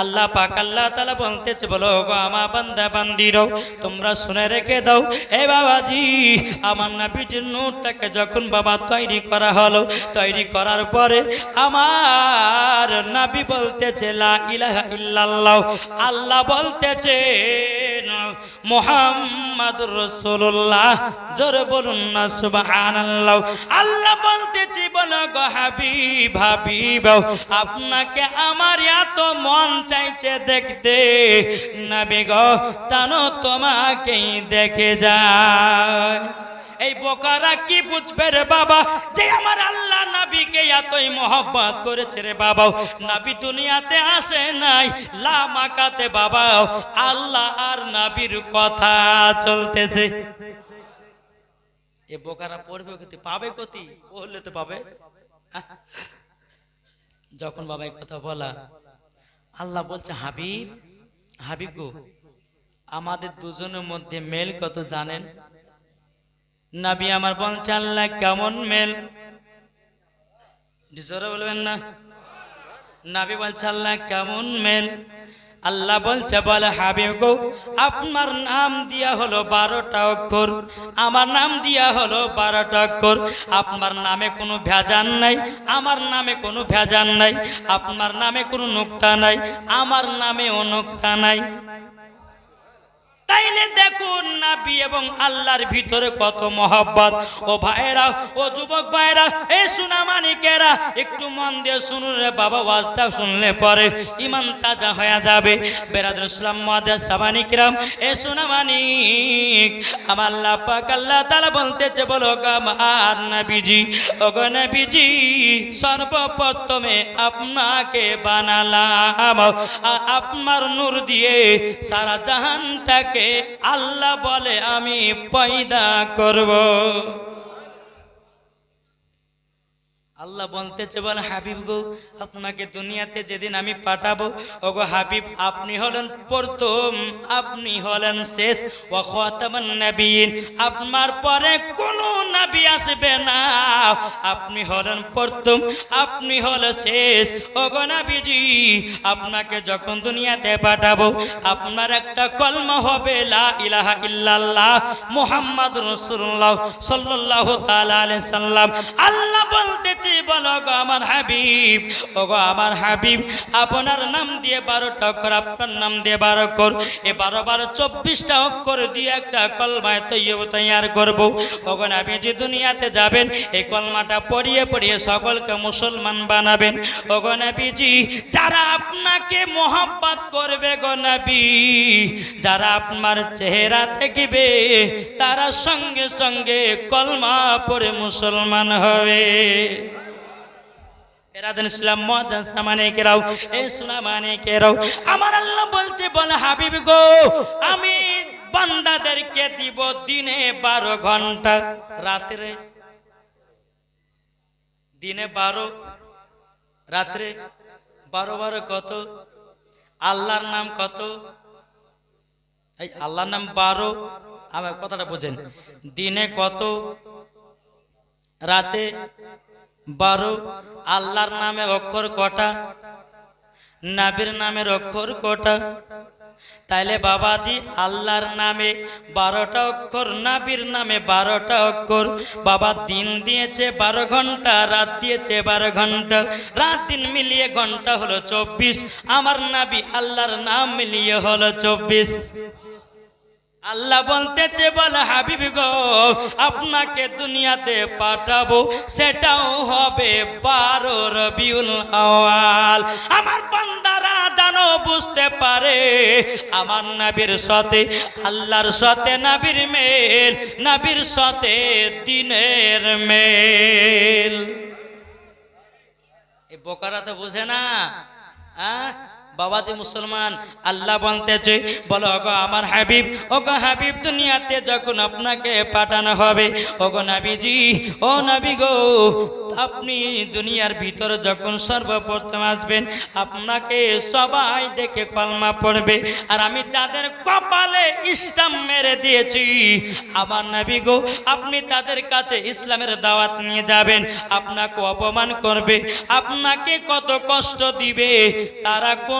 আল্লাহ পাক আল্লাহ তালা বলতেছে বলো গো আমার বান্দা বান্দিরও, তোমরা শুনে রেখে দাও। এ বাবাজি, আমার নাবিজির নূরটাকে যখন বাবা তৈরি করা হলো, তৈরি করার পরে আমার নাবি বলতেছে, লা ইলাহা ইল্লাল্লাহ। আল্লাহ বলতেছে, মোহাম্মদুর রসুল্লাহ জোরে বলুন না, সুবহানাল্লাহ। আল্লাহ বলতেছি, বলো গো হাবিব হাবিব, আপনাকে আমার এত মন চাইছে দেখতে। নবী গো তানো তোমাকেই দেখে যায়। এই বোকারা কি বুঝবে রে বাবা? যে আমার আল্লাহ নাবিকে এতই মহব্বত করেছে রে বাবা। নাবি দুনিয়াতে আসে নাই লামাকাতে বাবা। আল্লাহ আর নাবির কথা চলতেছে। এ বোকারা পড়বে কতি পাবে কতি পড়লে তো পাবে। যখন বাবা কথা বলা আল্লাহ বলছে, হাবিব হাবিব গো, আমাদের দুজনের মধ্যে মেল কত জানেন? নাবি আমার বলছে, আল্লাহ, কেমন মেল? জোরে বলবেন না? নাবি বলছে, আল্লাহ, কেমন মেল? আল্লাহ বলছে, বলে হাবিব গো, আপনার নাম দিয়া হলো বারোটা অক্ষর, আমার নাম দিয়া হলো বারোটা অক্ষর। আপনার নামে কোনো ভেজান নাই, আমার নামে কোনো ভেজান নাই, আপনার নামে কোনো নুক্তা নাই, আমার নামে অনোক্তা নাই। তাইলে দেখুন নাবি এবং আল্লাহর ভিতরে কত মহব্বত। ও ভাইরা ও যুবক ভাইরা এই সুনামানিকেরা একটু মন দিয়ে শুনুন রে বাবা, ওয়াজটা শুনলে পরে ইমান তাজা হয়ে যাবে। বেরাদুল ইসলাম মাদের সামানিকরাম এ সুনামানিক আমার পাক আল্লাহ তাআলা বলতেছে, বলো আমার নবীজি, ও গো নবীজি, সর্বপ্রথমে আপনাকে বানালাম, আর আপনার নূর দিয়ে সারা জাহানটাকে আল্লাহ বলে আমি পয়দা করব। আল্লাহ বলতেছে, বল হাবিব গো, আপনাকে দুনিয়াতে যেদিন আমি পাঠাবো, ওগো হাবিব, আপনি হলেন প্রথম, আপনি হলেন শেষ। ও নবীন আপনার পরে কোনো নবী আসবে না। আপনি হলেন প্রথম, আপনি হল শেষ। ওগো নবীজি, আপনাকে যখন দুনিয়াতে পাঠাবো, আপনার একটা কলম হবে, লা ইলাহা ইল্লাল্লাহ মুহাম্মদ রাসূলুল্লাহ সাল্লাল্লাহু তাআলা আলাইহি সাল্লাম। আল্লাহ বলতেছে বলো গো আমার হাবিব। ও গো আমার হাবিব, আপনার নাম দিয়ে বারোটা অক্ষর আপনার নাম দিয়ে বারো অক্ষর এ বারো বারো চব্বিশটা অক্ষর দিয়ে একটা কলমায় তৈব তৈয়ার করব। ওগো যে দুনিয়াতে যাবেন, এই কলমাটা পড়িয়ে পড়িয়ে সকলকে মুসলমান বানাবেন। ওগো নাবিজি, যারা আপনাকে মোহাব্বত করবে গো নাবি, যারা আপনার চেহারা দেখবে, তারা সঙ্গে সঙ্গে কলমা পড়ে মুসলমান হবে। এরাদান ইসলাম মহাদান সামানে কেরাও এ সুনামানে কেরাও। আমার আল্লাহ বলছে, বল হাবিব গো, আমি বান্দাদেরকে দিব দিনে বারো ঘণ্টা, রাত্রে দিনে বারো, রাত্রে বারো বারো কত, আল্লাহর নাম কত? এই আল্লাহর নাম বারো, আমার কথাটা বোঝেন। দিনে কত, রাতে বারো, আল্লাহর নামে অক্ষর কটা? নাবির নামের অক্ষর কটা? তাইলে বাবাজি, আল্লাহর নামে বারোটা অক্ষর, নাবির নামে বারোটা অক্ষর। বাবা দিন দিয়েছে বারো ঘণ্টা, রাত দিয়েছে বারো ঘণ্টা। রাত দিন মিলিয়ে ঘণ্টা হলো চব্বিশ, আমার নাবি আল্লাহর নাম মিলিয়ে হলো চব্বিশ। আল্লাহ বলতেছে, বল হাবিব গো, আপনাকে দুনিয়াতে পাঠাবো, সেটাও হবে বারো রবিউল আওয়াল আমার বান্দারা জানো, বুঝতে পারে, আমার নাবির সাথে, আল্লাহর সাথে নাবির মেল, নাবির সাথে দিনের মেল। এ বোকারা তো বুঝে না হ্যাঁ বাবা তুই মুসলমান, আল্লাহ বলতেছে, বলো, ওগো আমার হাবিব, ওগো হাবিব, দুনিয়াতে যখন আপনাকে পাঠানো হবে, ওগো নাবিজি, ও নাবি গো, আপনি দুনিয়ার ভিতরে যখন সর্বপ্রথম আসবেন, আপনাকে সবাই দেখে কলমা পড়বে। আর আমি যাদের কপালে ইসলাম মেরে দিয়েছি, আমার নবী গো, আপনি তাদের কাছে ইসলামের দাওয়াত নিয়ে যাবেন, আপনাকে অপমান করবে, আপনাকে কত কষ্ট দিবে, তারা কোনো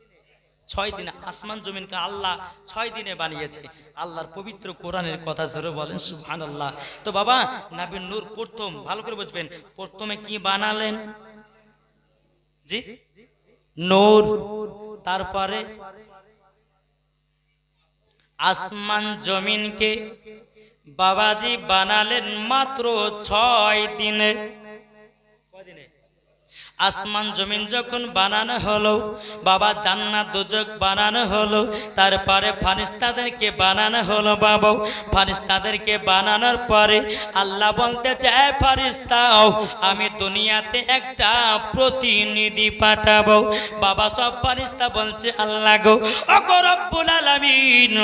ছয় দিনে আসমান জমিনকে আল্লাহ ছয় দিনে বানিয়েছে। আল্লাহর পবিত্র কোরআনের কথা জোরে বলেন সুহান আল্লাহ তো বাবা নাবিন নূর প্রথম, ভালো করে বুঝবেন, প্রথমে কি বানালেন? জি? নূর, তারপরে আসমান জমিনকে। বাবাজি বানালেন মাত্র ছয় দিনে? আসমান জমিন যখন বানানো হলো, বাবা জান্নাত দুজক বানানো হলো, তারপরে ফারিস্তাদেরকে বানানো হলো বাবা। ফারিস্তাদেরকে বানানোর পরে আল্লাহ বলতে চায় ফারিস্তাও, আমি দুনিয়াতে একটা প্রতিনিধি পাঠাবো। বাবা সব ফারিস্তা বলছে, আল্লাহ গো, ওগো রব্বুল আলামিন,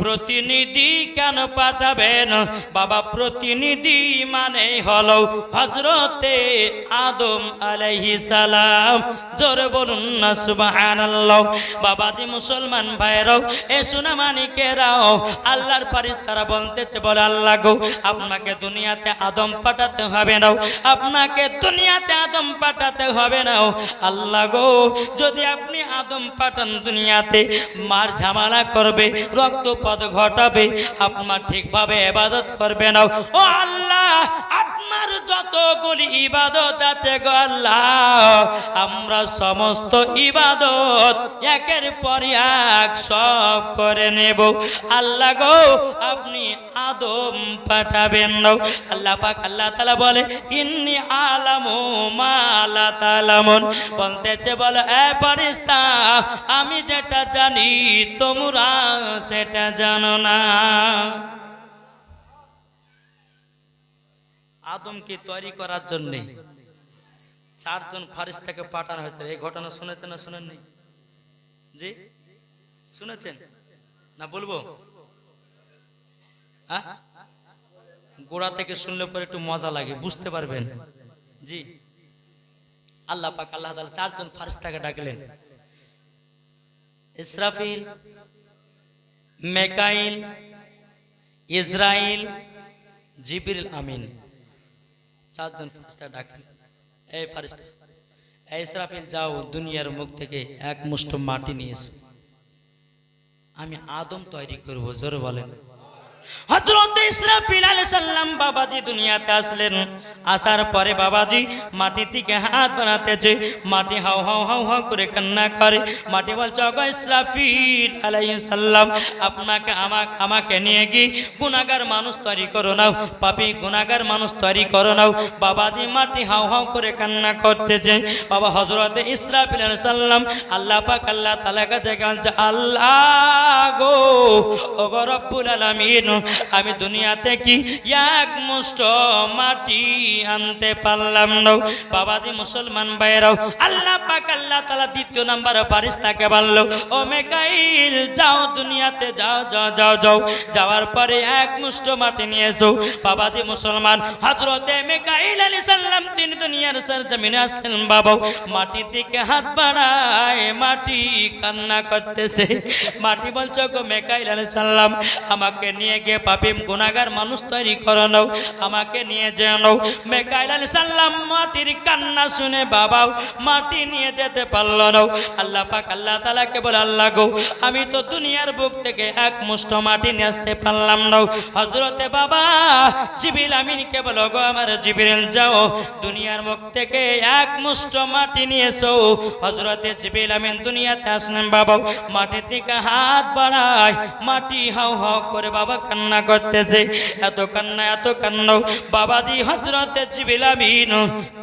প্রতিনিধি কেন পাঠাবেন? বাবা, প্রতিনিধি মানে হলো হজরতে আদম আলাইহিস সালাম। জোরে বলুন না, সুবহানাল্লাহ। বাবাজি মুসলমান ভাইরাও এ সোনা মানিকেরাও, আল্লাহর ফারিস্তারা বলতেছে, বলে, আল্লাহ গো, আপনাকে দুনিয়াতে আদম পাঠাতে হবে না। আপনাকে দুনিয়াতে আদম পাঠাতে হবে না। আল্লাহ গো, যদি আপনি আদম পাঠান দুনিয়াতে, মার ঝামেলা করবে, রক্তপাত ঘটাবে, আপনার ঠিকভাবে ইবাদত করবে না। ও আল্লাহ আপনার যতগুলি ইবাদত আছে গো আল্লাহ, আমরা সমস্ত ইবাদত একের পর এক সব করে নেব। আল্লাহ গো, আপনি আদম পাঠাবেন না। আল্লাহ পাক, আল্লাহ তাআলা বলে, ইন্নি আলামু মা লা তালামুন বলতেছে, বলে, এ ফেরেশতা, আমি যেটা জানি তোমরা সেটা জানো না। আদমকে তৈরি করার জন্য চারজন ফারিস্তাকে পাঠানো হয়েছে। এই ঘটনা শুনেছেন না শুনেননি? জি? শুনেছেন? না বলব? হ্যাঁ? গোড়া থেকে শুনলে পরে একটু মজা লাগে, বুঝতে পারবেন। জি। আল্লাহ পাক, আল্লাহ তাআলা চারজন ফারিস্তাকে ডাকলেন। ইসরাফিল, মেকাইল ইসরাইল জিবরিল আমিন। চারজন ফারিস্তা ডাকলেন এই ফারিস্তা এই ইসরাফিল যাও, দুনিয়ার মুখ থেকে এক মুষ্ট মাটি নিয়েছে আমি আদম তৈরি করব। জোরে বলেন। হযরত ইসরাফিল আলাইহিস সালাম বাবাজি দুনিয়াতে আসলেন। আসার পরে বাবাজি মাটির দিকে হাত বানাতেছে। মাটি হাও হাও হাও হাও করে কান্না করে। মাটি বলছে, ওগো ইসরাফিল আলাইহিস সালাম, আপনাকে আমাকে আমাকে নিয়ে গিয়ে গুনাহগার মানুষ তৈরি করো নাও? পাপী গুনাহগার মানুষ তৈরি করো নাও। বাবাজি মাটি হাও হাও করে কান্না করতেছে। বাবা হযরত ইসরাফিল আলাইহিস সালাম আল্লাহ পাক, আল্লাহ তাআলা কাছে আল্লাহ গো, ওগো রব্বুল আলামিন আমি দুনিয়াতে কি এক মুষ্ট মাটি আনতে পারলাম না। বাবাজি মুসলমান ভাইরাও আল্লাহ পাক, আল্লাহ তাআলা দ্বিতীয় নাম্বার ফারিস্তাকে বলল, ও মেকাইল, যাও দুনিয়াতে, যাও যাও যাও যাও। যাওয়ার পরে এক মুষ্ট মাটি নিয়ে এসো বাবাজি মুসলমান, হযরতে মেকাইল আলাইহিস সালাম, তিনি দুনিয়ার সরজমিনে আসলেন বাবা। মাটির দিকে হাত বাড়ায় মাটি কান্না করতেছে। মাটি বলছো গো মেকাইল আলাইহিস সালাম, আমাকে নিয়ে গিয়ে পাপিম গুনাহগার মানুষ তৈরি করো নাও, আমাকে নিয়ে নাও। মেকাইল আলাইহিস সালাম মাটির কান্না শুনে বাবাও মাটি নিয়ে যেতে পারল না। আল্লাহ পাক, আল্লাহ তাআলাকে বলে, আল্লাহ গো, আমি তো দুনিয়ার বুক থেকে এক মুষ্ঠ মাটি নিয়ে আসতে পারলাম না। হযরতে বাবা জিবিল আমিনকে বলো গো আমার জিবরিল, যাও, দুনিয়ার মুখ থেকে এক মুষ্ঠ মাটি নিয়ে এসো। হযরতে জিবিল আমিন দুনিয়াতে আসলেন বাবা মাটির দিকে হাত বাড়ায়, মাটি হাও হাও করে বাবা কান্না করতেছে, এত কান্না এত কান্না। বাবাজি হজরতে জিবিলামিন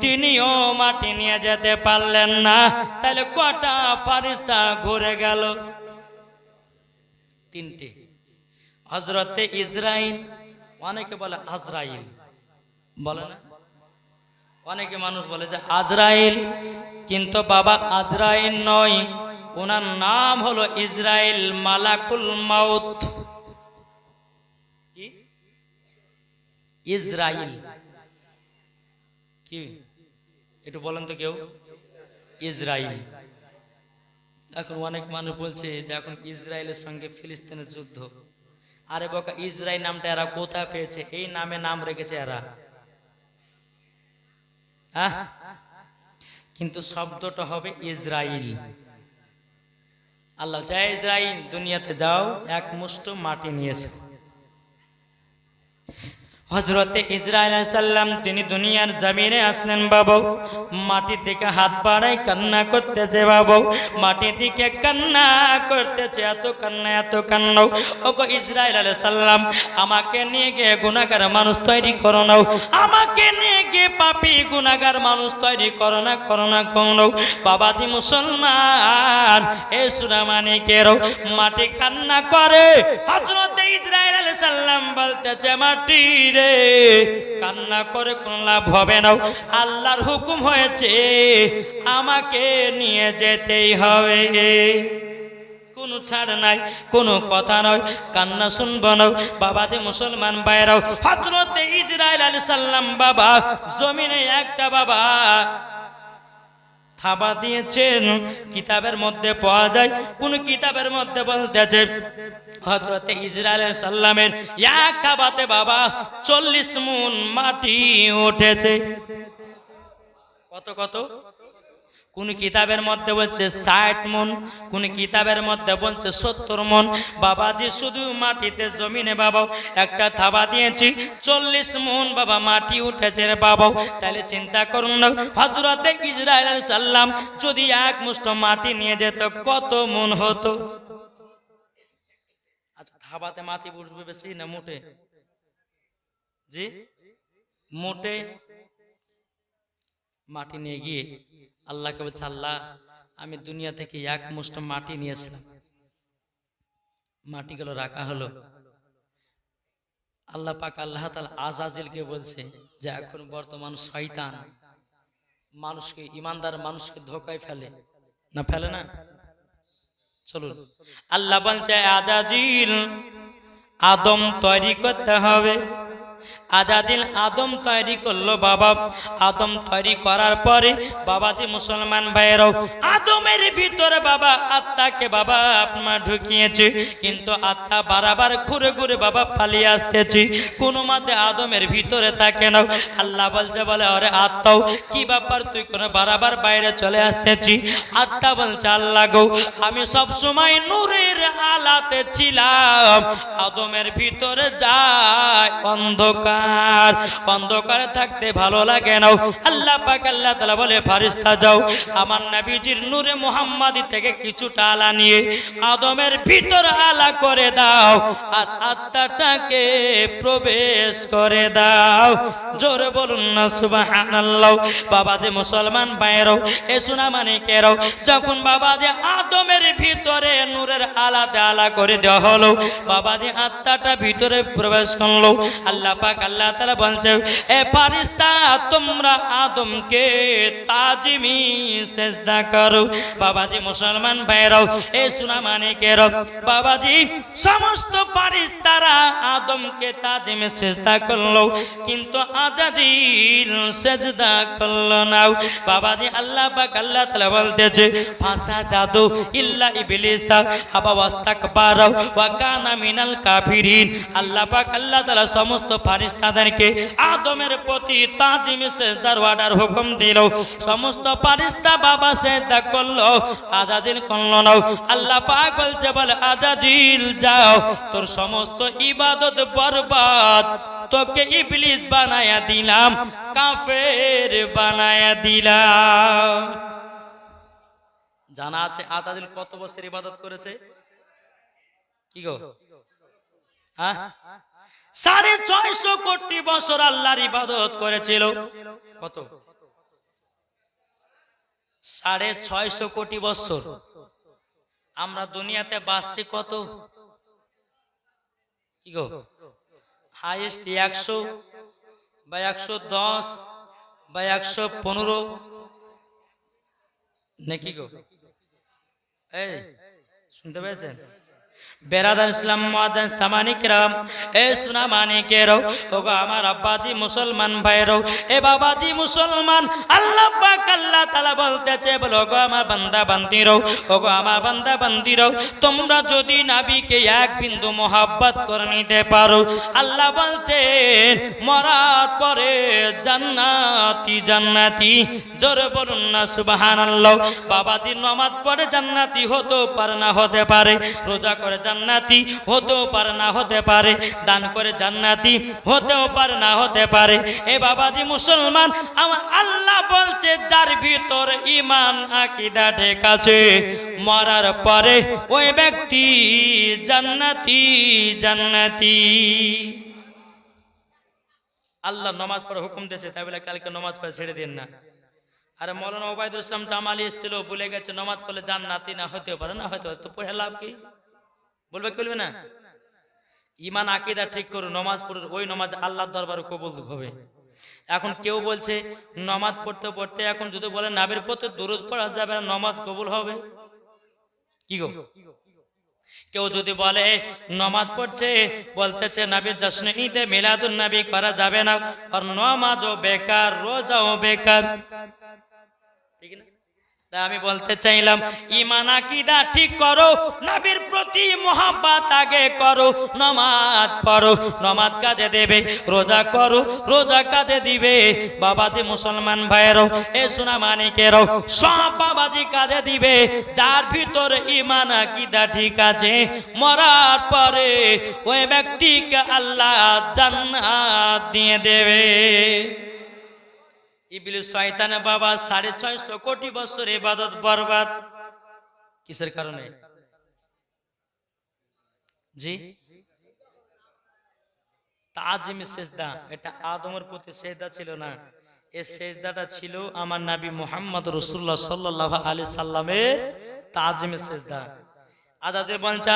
তিনিও মাটি নিয়ে যেতে পারলেন না। তাহলে কটা ফারিস্তা ঘুরে গেল? তিনটে। হজরতে ইসরাইল, অনেকে বলে আজরাইল। বলে না? অনেকে মানুষ বলে যে আজরাইল, কিন্তু বাবা আজরাইল নয় ওনার নাম হলো ইসরাইল মালাকুল মাউত। ইসরাইল। কি? একটু বলেন তো কেউ। ইসরাইল। এখন অনেক মানুষ বলছে যে এখন ইসরায়েলের সঙ্গে ফিলিস্তিনের যুদ্ধ। আরে বকা ইসরায়েল নামটা এরা কোথায় পেয়েছে? এই নামে নাম রেখেছে এরা। হ্যাঁ? কিন্তু শব্দটা হবে ইসরাইল। আল্লাহ জয় ইসরায়েল দুনিয়াতে যাও, এক মুষ্ট মাটি নিয়েছে হজরতে ইসরাইল সাল্লাম তিনি দুনিয়ার জমিনে আসলেন বাবু। মাটির দিকে হাত বাড়াই কান্না করতেছে বাবু। মাটির দিকে কান্না করতেছে, এত কান্না এত কান্না। ও গো ইসরাইল আলাইহিস সাল্লাম আমাকে নিয়ে গিয়ে গুনাহগার মানুষ তৈরি করো নাও। আমাকে নিয়ে গিয়ে পাপী গুনাহগার মানুষ তৈরি করো না করো না, করো বাবাজি মুসলমান, এ সুরামানিকের মাটি কান্না করে। হজরতে ইসরাইল আলাইহিস সাল্লাম বলতেছে মাটি রে কান্না করে কোন লাভ হবে না। আল্লাহর হুকুম হয়েছে, আমাকে নিয়ে যেতেই হবে। কোনো ছাড় নাই, কোনো কথা নয়, কান্না শুনব নয় বাবা যে মুসলমান বাইরাও হজরতে ইজরায়েল আলী সাল্লাম বাবা, জমিনে একটা বাবা থাবা দিয়েছেন। কিতাবের মধ্যে পাওয়া যায়। কোন কিতাবের মধ্যে বলতেছে হজরতে ইসরায়েল সাল্লামের এক থাবাতে বাবা, চল্লিশ মুন মাটি উঠেছে। কত কত? কোন কিতাবের মধ্যে বলছে ষাট মন, কোন কিতাবের মধ্যে বলছে সত্তর মন। বাবাজি, শুধু মাটিতে জমিনে বাবা একটা থাবা দিয়েছি, চল্লিশ মন বাবা মাটি উঠেছে রে বাবা তাহলে চিন্তা করুন না হজরতে ইসরায়েল সাল্লাম যদি এক মুষ্ট মাটি নিয়ে যেত, কত মন হতো? আচ্ছা থাবাতে মাটি বসবে বেশি না মোটে? জি? মোটে মাটি নিয়ে গিয়ে আল্লাহকে বলছে, আল্লাহ, আমি দুনিয়া থেকে এক মুষ্ট মাটি নিয়েছিলাম। মাটিগুলো রাখা হলো। আল্লাহ পাক আল্লাহ তালা আজাজিলকে বলছে যে, এখন বর্তমান শয়তান মানুষকে, ইমানদার মানুষকে ধোকায় ফেলে। না ফেলে না? চলুন। আল্লাহ বলছে, আজাজিল, আদম তৈরি করতে হবে। আজাদিল আদম তৈরি করল বাবা। আদম তৈরি করার পরে বাবাজি মুসলমান ভাইয়েরাও, আদমের ভিতরে বাবা, আত্মাকে বাবা, আপনার ঢুকিয়েছে। কিন্তু আত্মা বারবার ঘুরে ঘুরে বাবা পালিয়ে আসতেছি। কোনো মতে আদমের ভিতরে থাকে না। আল্লাহ বলছে, বলে, আরে আত্মাও কি ব্যাপার? তুই কোনো বারবার বাইরে চলে আসতেছি? আত্মা বলছে, আল্লাহ গো, আমি সব সময় নূরের আলাতে ছিলাম। আদমের ভিতরে যায় অন্ধকার অন্ধকারে। থাকতে ভালো লাগে না। আল্লাহ পাক আল্লাহ তাআলা বলে ফারিস্তা যাও, আমার নবীজির নূরে মুহাম্মাদি থেকে কিছুটা আলা নিয়ে আদমের ভিতর আলা করে দাও আর আত্মাটাকে প্রবেশ করে দাও। জোরে বলুন না, সুবহানাল্লাহ। বাবা যে মুসলমান ভাইয়েরাও, এ সোনা মানিকেরাও, যখন বাবা যে আদমের ভিতরে নূরের আলাতে আলা করে দেওয়া হলো, বাবা যে আত্মাটা ভিতরে প্রবেশ করল, আল্লাহ পাক আল্লাহ তাআলা বলছে এ ফারিস্তা তোমরা আদমকে তাজিমি সেজদা করো। বাবাজি মুসলমান ভাইরাও এ সোনা মানিকেরাও, বাবাজি, সমস্ত ফারিস্তারা আদমকে তাজিমে সেজদা করল, কিন্তু আজাজিল সেজদা করল না। বাবাজি আল্লাহ পাক আল্লাহ তাআলা বলতেছে, ফাসা জাদু ইল্লা ইবলিসা আবা ওয়াস্তাকবার ওয়া কানা মিনাল কাফিরিন। আল্লাহ পাক আল্লাহ তাআলা সমস্ত ফারিস্তাদেরকে আদমের প্রতি তাজিম সেজদার অর্ডার হুকুম দিল। সমস্ত বাবা সেজদা করল আজাদিল করল না। আল্লাহ পাক বলছে, বলে আজাজিল যাও, তোর সমস্ত ইবাদত বরবাদ, তোকে ইবলিস বানায়া দিলাম, কাফের বানায়া দিলাম। জানা আছে আজাদিল কত বছর ইবাদত করেছে? কি গো? হ্যাঁ? সাড়ে ছয়শো কোটি বছর আল্লাহর ইবাদত করেছিল। কত? সাড়ে ছয়শো কোটি বছর। আমরা দুনিয়াতে বাঁচছি কত? কি গো? হাইয়েস্ট একশো বা একশো দশ বা একশো পনেরো। নাকি গো? এই, শুনতে পেয়েছেন? বেরাদার ইসলাম মাদান সামানিক রাম। এ সুনা মানিকেরও ওগো আমার আব্বাজি মুসলমান ভাইরও এ বাবাজি মুসলমান, আল্লাহ পাক আল্লাহ তাআলা বলতেছে, বলো গো আমার বান্দা বান্দিরও ওগো আমার বান্দা বান্দিরও তোমরা যদি নাবিকে এক বিন্দু মোহাব্বত করে নিতে পারো, আল্লাহ বলছেন মরার পরে জান্নাতি জান্নাতি, জোরে বলুন না, সুবহানাল্লাহ। বাবাজি নমাজ পড়ে জান্নাতি হতে পারে না, হতে পারে। রোজা করে জান্নাতি হতেও পারে না হতে পারে। দান করে জান্নাতি হতেও পারে না হতে পারে। এ বাবাজি মুসলমান, আমার আল্লাহ বলছে, যার ভিতর ইমান আকিদা ঠিক আছে, মরার পরে ওই ব্যক্তি জান্নাতি জান্নাতি। আল্লাহ নমাজ পড়ে হুকুম দিয়েছে, তাই বলে কালকে নমাজ পড়ে ছেড়ে দিন না। আরে মৌলানা ওবায়দুল ইসলাম জামালি এসেছিল, ভুলে গেছে, নমাজ পড়লে জান্নাতি না হতে পারে, না হতে পারে, তো পড়ে লাভ কি? বলবে কি বলবে না? ইমান আকিদা ঠিক করো, নমাজ পড়ে, ওই নমাজ আল্লাহর দরবারে কবুল হবে। এখন কেউ বলছে, নমাজ পড়তে পড়তে এখন যদি বলে, নাবের পথে দূরত পড়া যাবে না, নমাজ কবুল হবে? কি গো? কেউ যদি বলে, নমাজ পড়ছে, বলতেছে, নাবির জশ্ন ঈদে মিলাদুন নবী করা যাবে না আর নমাজও বেকার, রোজাও বেকার। আমি বলতে চাইলাম ইমান আকিদা ঠিক করো, নবীর প্রতি মোহাব্বত আগে করো, নমাজ পড়ো, নামাজ কাজে দেবে, রোজা করো, রোজা কাজে দিবে। বাবাজি মুসলমান ভাইয়েরও, এ সোনা মানিকেরও, সব বাবাজি কাজে দিবে। যার ভিতর ইমান আকিদা ঠিক আছে, মরার পরে ওই ব্যক্তিকে আল্লাহ জান্নাত দিয়ে দেবে। ইবলিস বাবা সাড়ে ছয়শো কোটি বছর ইবাদত বরবাদ। কিসের কারণে? জি? সেজদা। এটা আদমের প্রতি ছিল না। সেজদাটা ছিল আমার নাবি মোহাম্মদ আলি সেজদা।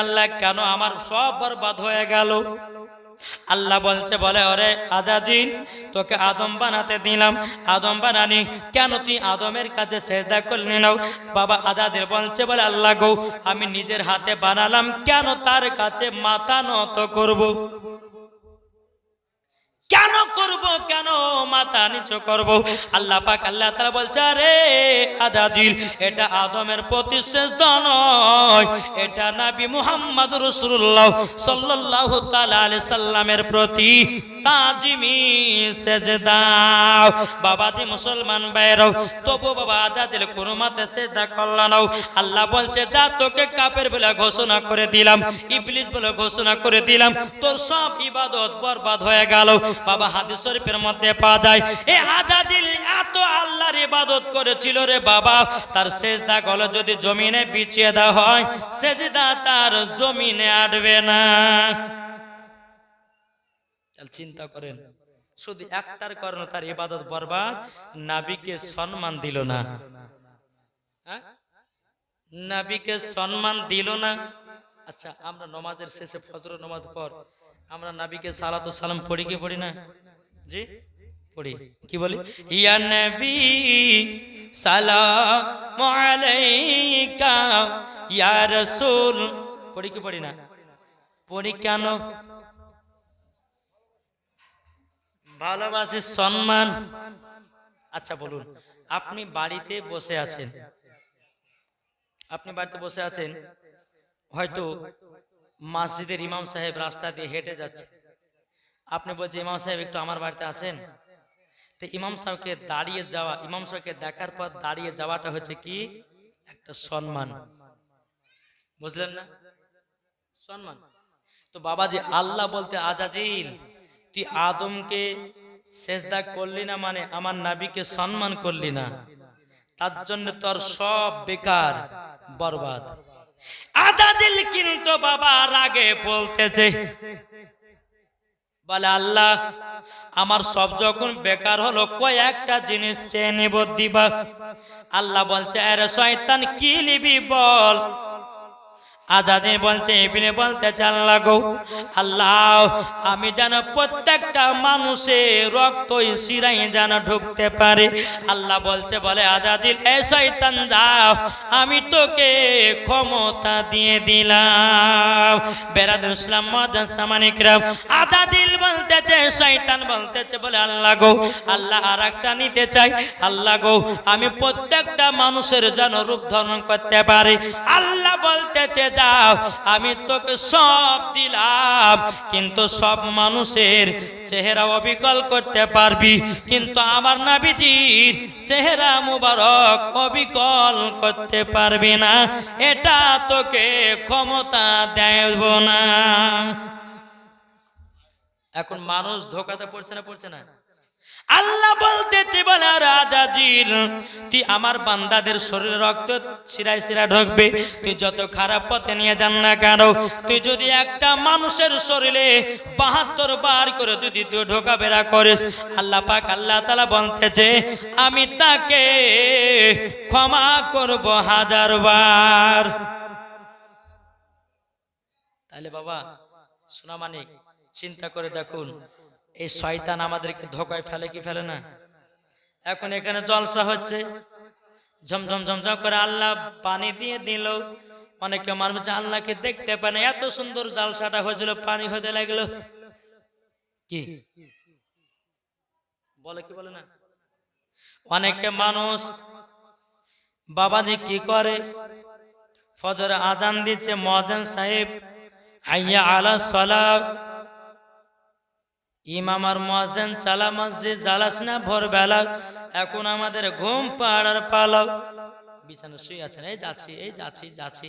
আল্লাহ কেন আমার সব বরবাদ হয়ে গেল? আল্লাহ বলছে, বলে, ওরে আজাজিন তোকে আদম বানাতে দিলাম। আদম বানানি, কেন তুই আদমের কাছে সেজদা করলি নাও? বাবা আজাদের বলছে, বলে, আল্লাহ গো, আমি নিজের হাতে বানালাম, কেন তার কাছে মাথা নত করব? কেন করব, কেন মাথা নিচু করব? আল্লাহ পাক, আল্লাহ তারা বলছে, আরে আদাদিল, এটা আদমের প্রতি সেজদা নয়, এটা নবী মুহাম্মদ রাসূলুল্লাহ সাল্লাল্লাহু তাআলা আলাইহি সাল্লামের প্রতি তাজিমি সেজদা। বাবাজি মুসলমান ভাইরাও তবু বাবা আদাদিল কোন মাতে সেজদা করলা আল্লাহ বলছে, যা তোকে কাপের বলে ঘোষণা করে দিলাম, ইবলিস বলে ঘোষণা করে দিলাম, তোর সব ইবাদত বরবাদ হয়ে গেল বাবা হাদিস শরীফের মধ্যে পাওয়া যায়, এ আজাদিল এত আল্লাহর ইবাদত করেছিল রে বাবা। তার সেজদা গলে যদি জমিনে বিছিয়ে দেওয়া হয়, সেজদা তার জমিনে আটবে না। চিন্তা করেন, শুধু একটার কারণে তার ইবাদত বরবাদ, নাবিকে সম্মান দিল না। হ্যাঁ? নাবিকে সম্মান দিল না। আচ্ছা আমরা নমাজের শেষে ফজর নমাজ পর আমরা নাবিকে সালাত ও সালাম পড়ি কি পড়ি না? জি? পড়ি। কি বলি? ইয়া নবী সালাম আলাইকা ইয়া রাসূল। পড়ি কি পড়ি না? পড়ি কেন? ভালোবাসি সম্মান। আচ্ছা বলুন। আপনি বাড়িতে বসে আছেন। আপনি বাড়িতে বসে আছেন। হয়তো মসজিদের ইমাম সাহেব রাস্তা দিয়ে হেঁটে যাচ্ছে। আপনি বলছে, ইমাম সাহেব, একটু আমার বাড়িতে আসেন? তো ইমাম সাহেবকে দাঁড়িয়ে যাওয়া, ইমাম সাহেবকে দেখার পর দাঁড়িয়ে যাওয়াটা হচ্ছে কি? একটা সম্মান। বুঝলেন না? সম্মান। তো বাবাজি আল্লাহ বলতে আজাজিল, তুই আদমকে সেজদা করলি না মানে আমার নাবিকে সম্মান করলি না। তার জন্য তোর সব বেকার, বরবাদ। আজাদিল কিন্তু বাবা রাগে বলতেছে। বলে, আল্লাহ, আমার সব যখন বেকার হলো, কয়েকটা জিনিস চেয়ে নেব দিবা। আল্লাহ বলছে, আরে শয়তান, কি নিবি বল? আজাদি বলছে ইবনে বলতে চাল লাগো। আল্লাহ, আমি যেন প্রত্যেকটা মানুষের রক্ত শিরাই যেন ঢুকতে পারে। আল্লাহ বলছে, বলে আজাদির এ শয়তান, যাও, আমি তোকে ক্ষমতা দিয়ে দিলাম। বেরাদ ইসলাম মহাদান সামানিকরাম আজাদিল বলতেছে, শয়তান বলতেছে, বলে আল্লাহ গো, আল্লাহ আর একটা নিতে চাই। আল্লাহ গো, আমি প্রত্যেকটা মানুষের যেন রূপ ধারণ করতে পারি। আল্লাহ বলতেছে যাও আমি তোকে সব দিলাম। কিন্তু সব মানুষের চেহারা অবিকল করতে পারবি। কিন্তু আমার নাবিজির চেহারা মুবারক অবিকল করতে পারবি না। এটা তোকে ক্ষমতা দেব না। এখন মানুষ ধোকাতে পড়ছে না পড়ছে না? আল্লাহ বলতেছে, বলে রাজাজিল তুই আমার বান্দাদের শরীরে রক্ত শিরায় শিরা ঢুকবে। তুই যত খারাপ পথে নিয়ে যান না কেন? তুই যদি একটা মানুষের শরীরে বাহাত্তর বার করে যদি তুই ঢোকা বেড়া করিস, আল্লাহ পাক আল্লাহ তালা বলতেছে, আমি তাকে ক্ষমা করব হাজার বার। তাহলে বাবা সোনা মানিক, চিন্তা করে দেখুন এই শয়তান আমাদেরকে ধোকায় ফেলে কি ফেলে না? এখন এখানে জলসা হচ্ছে। ঝমঝম ঝমঝম করে আল্লাহ পানি দিয়ে দিল। অনেকে মানুষ আল্লাহকে দেখতে পায় না, এত সুন্দর জালসাটা হয়েছিল, পানি হতে লাগল। কি? বলে কি বলে না? অনেকে মানুষ বাবাজি কি করে? ফজরে আজান দিচ্ছে, মহাজন সাহেব, আইয়া আলা সলাহ ইমাম আর মহাজেন চালা মসজিদ জ্বালাস না, ভোরবেলা। এখন আমাদের ঘুম, পাহাড়ার পালক। বিছানা শুয়ে আছেন, এই যাচ্ছি এই যাচ্ছি যাচ্ছি।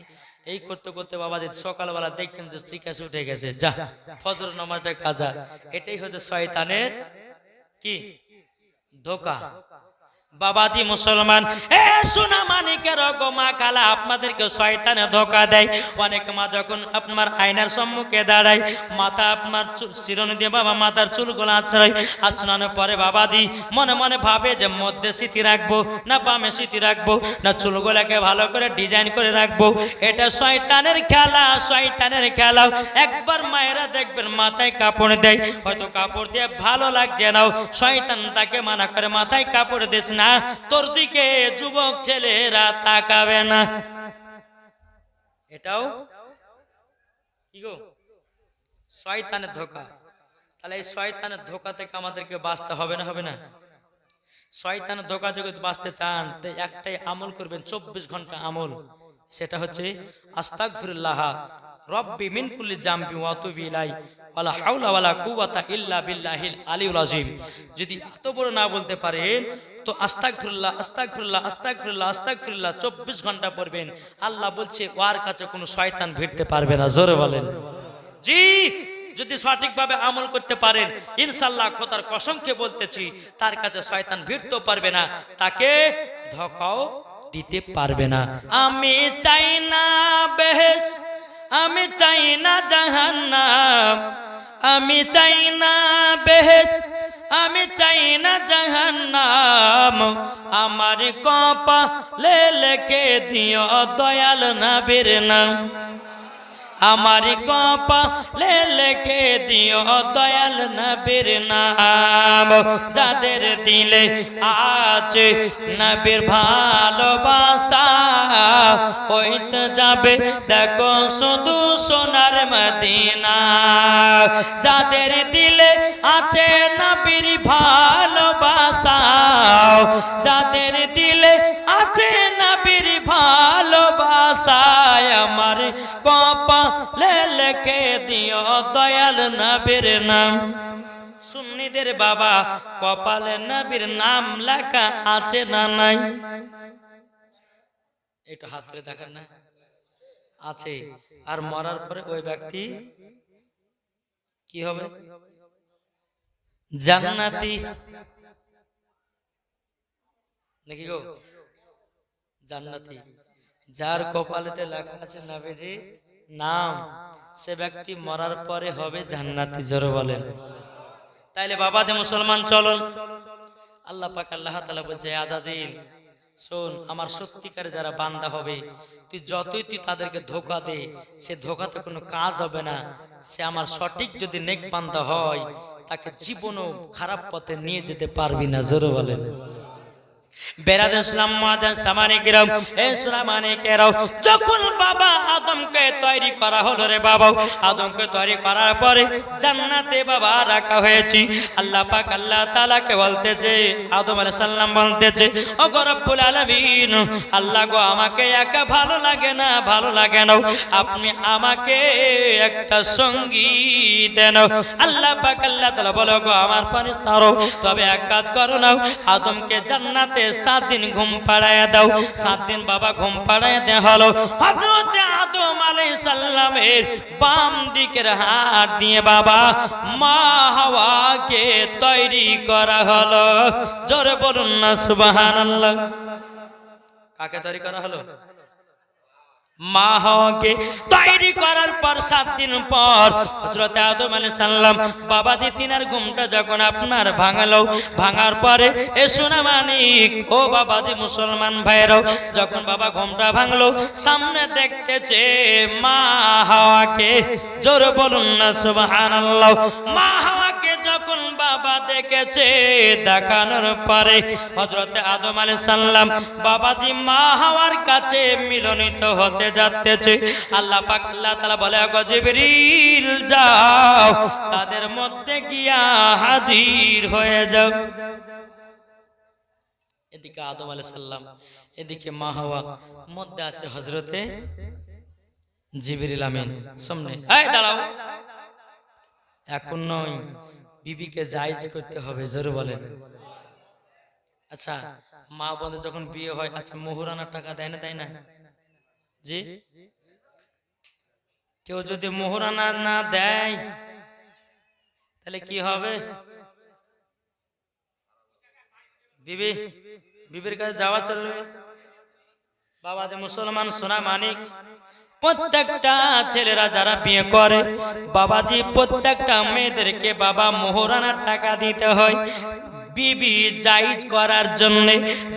এই করতে করতে বাবা যে সকালবেলা দেখছেন যে শিকাশ উঠে গেছে। যা, ফজর নামাজটা কাজা। এটাই হচ্ছে শয়তানের কি? ধোকা। বাবাজি মুসলমান, এ সোনা মানিকের গো মা কালা, আপনাদেরকে শয়তানে ধোকা দেয়। অনেক মা যখন আপনার আয়নার সম্মুখে দাঁড়ায়, মাথা আপনার চিরুনি দিয়ে বাবা মাথার চুলগুলো আছড়াই আছড়ানোর পরে বাবাজি মনে মনে ভাবে যে, মধ্যে স্মৃতি রাখব, না বামে স্মৃতি রাখব, না চুলগুলাকে ভালো করে ডিজাইন করে রাখব। এটা শয়তানের খেলা শয়তানের খেলা। একবার মায়েরা দেখবেন মাথায় কাপড় দেয়। হয়তো কাপড় দিয়ে ভালো লাগছে নাও শয়তান তাকে মানা করে মাথায় কাপড় দিস না। তোর দিকে যুবক ছেলেরা তাকাবে না। এটাও? কি গো? শয়তানের ধোকা। তাহলে এই শয়তানের ধোকা থেকে আমাদেরকে বাঁচতে হবে না হবে না? শয়তানের ধোকা যদি বাঁচতে চান, তো একটাই আমল করবেন, চব্বিশ ঘণ্টা আমল। সেটা হচ্ছে, আস্তাগফিরুল্লাহ, রব্বি মিন কুল্লি জামবি ওয়া তুবি ইলাই ওয়ালা হাওলা ওয়ালা কুওয়াতা ইল্লা বিল্লাহিল আলিউল আযীম। যদি না বলতে পারেন, তো আস্তাগফিরুল্লাহ আস্তাগফিরুল্লাহ আস্তাগফিরুল্লাহ আস্তাগফিরুল্লাহ 24 ঘণ্টা পড়বেন। আল্লাহ বলছে ওর কাছে কোনো শয়তান ভিড়তে পারবে না। জোরে বলেন। জি, যদি সঠিকভাবে আমল করতে পারেন ইনশাল্লাহ খোদার কসমকে বলতেছি, তার কাছে শয়তান ভিড়তেও পারবে না, তাকে ধকাও দিতে পারবে না। আমি চাই না বেহেস আমি চাই না জাহান্নাম, আমি চাই না বেহেস আমি চাই না জাহান্নাম। আমার কপা লেখে দিও দয়াল নবীর নাম। আমার কপা লে লেখে দিও দয়াল নবীর নাম। যাদের দিলে আছে নবীর ভালোবাসা ওই তো যাবে, দেখো শুধু সোনার মদিনা। যাদের দিলে আছে নবীর ভালোবাসা, যাদের দিলে আছে নবীর ভালোবাসায় আমার কপা লেখে দিও দয়াল নবীর নাম। সুন্নিদের বাবা কপালে নবীর নাম লেখা আছে না নাই? একটু হাত তুলে দেখেন না। আছে। আর মরার পরে ওই ব্যক্তি কি হবে? জান্নাতি। দেখি গো। জান্নাতি। যার কপালেতে লেখা আছে নাবিজি নাম, সে ব্যক্তি মরার পরে হবে জান্নাতি, জোর বলেন। তাইলে বাবা যে মুসলমান, চলন। আল্লাহ পাক আল্লাহ তাআলা বলছে আজাজিল শোন, আমার সত্যিকারে যারা বান্দা হবে, তুই যতই তুই তাদেরকে ধোকা দে, সে ধোকাতে কোনো কাজ হবে না। সে আমার সঠিক যদি নেক বান্দা হয়, তাকে জীবনও খারাপ পথে নিয়ে যেতে পারবি না, জোরে বলেন। বেরাদ ইসলাম, মাদান সামানে কিরাম, এ সুলামানে যখন বাবা আদমকে তৈরি করা হলো রে বাবা, আদমকে তৈরি করার পরে জান্নাতে বাবা রাখা হয়েছে। আল্লাহ পাক আল্লাহ তাআলাকে বলতেছে, আদম আলাইহিস সালাম বলতেছে ও রব্বুল আলামিন, আল্লাহ গো, আমাকে একা ভালো লাগে না, ভালো লাগে না। আপনি আমাকে একটা সঙ্গী দেন। আল্লাহ পাক আল্লাহ তাআলা বলো গো আমার ফেরেশতারো তবে এক কাজ করো না। আদমকে জান্নাতে সাত দিন ঘুম পাড়ায় দাও। সাত দিন বাবা ঘুম পাড়ায় দেয়া হলো। হযরত আদম আলাইহিস সালামের বাম দিকের হাত দিয়ে বাবা মা হাওয়াকে তৈরি করা হলো। জোরে বলুন না কাকে তৈরি করা হলো? মা হওয়াকে তৈরি করার পর সাত দিন পর হযরত আদম আলাইহিস সালাম বাবা দি তিনার ঘুমটা যখন আপনার ভাঙালো, ভাঙার পরে এ সোনা মানিক, ও বাবা দি মুসলমান ভাইরাও যখন বাবা ঘুমটা ভাঙলো, সামনে দেখতেছে মা হাওয়াকে, জোর বলুন না সুবহানাল্লাহ, মা হাওয়াকে যখন বাবা দেখেছে দেখানোর পরে হযরত আদম আলাইহিস সালাম বাবাজি মা হাওয়ার কাছে মিলনিত হতে যাচ্ছে আল্লাহ পাক আল্লাহ তাআলা বলে গো জিবরিল, যাও, তাদের মধ্যে গিয়া হাজির হয়ে যাও। এদিকে আদম আলাইহিস সালাম, এদিকে মা হাওয়া, মধ্যে আছে হজরতে জিবরিল আমিন। সামনে দাঁড়াও। এখন নয়। বিবিকে জায়েজ করতে হবে জোরে বলেন। আচ্ছা মা বোনের যখন বিয়ে হয় আচ্ছা মোহরানার টাকা দেয় না দেয় না জি? কেউ যদি মোহরানা না দেয় তাহলে কি হবে? বিবি বিবির কাছে যাওয়া চলবে। বাবা যে মুসলমান সোনা মানিক। প্রত্যেকটা ছেলেরা যারা বিয়ে করে বাবাজি প্রত্যেকটা মেয়েদেরকে বাবা মোহরানার টাকা দিতে হয়। বিবি জাইজ করার জন্য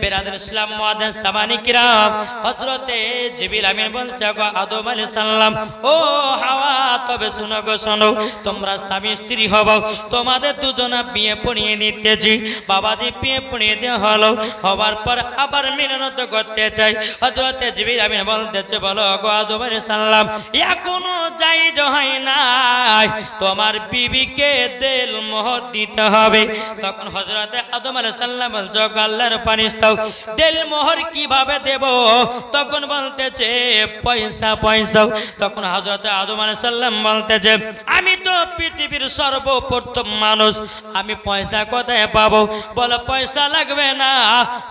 বেরাদের ইসলাম মুআদ্দিন সামানি কিরাম, হযরতে জিবরিল আমিন বলছে, গো আদম আলাইহিস সালাম, ও হাওয়া, তবে শুনো গো, শোনো, তোমরা স্বামী স্ত্রী হব তোমাদের দুজনা বিয়ে পড়িয়ে নিতেছি, বাবাজি বিয়ে পড়িয়ে দেওয়া হলো হবার পর আবার মিলনত করতে চাই। হযরতে জিবরিল আমিন বলতেছে, বলো গো আদম আলাইহিস সালাম, এখনও জাইজ হয় নাই, তোমার বিবিকে দেল মোহর দিতে হবে। তখন হযরতে আদম আলাইহিস সালাম গো আল্লাহর মোহর কীভাবে দেব? তখন বলতেছে, পয়সা পয়সা। তখন আদম আলাইহিস সালাম আমি তো পৃথিবীর সর্বপ্রথম মানুষ, আমি পয়সা কোথায় পাবো? বলে, পয়সা লাগবে না,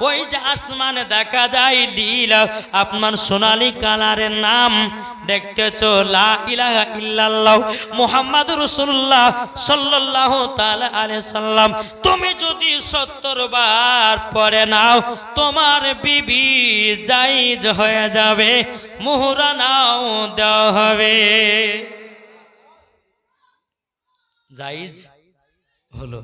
ওই যে আসমানে দেখা যায় লীলা আপনার সোনালী কালারের নাম দেখতেছো, লা ইলাহা ইল্লাল্লাহ মুহাম্মাদুর রাসূলুল্লাহ সাল্লাল্লাহু তাআলা সাল্লাম তুমি যদি 70 বার পরে নাও, তোমার বিবি জাইজ হয়ে যাবে, মুহুরা নাও দেওয়া হবে। জাইজ হলো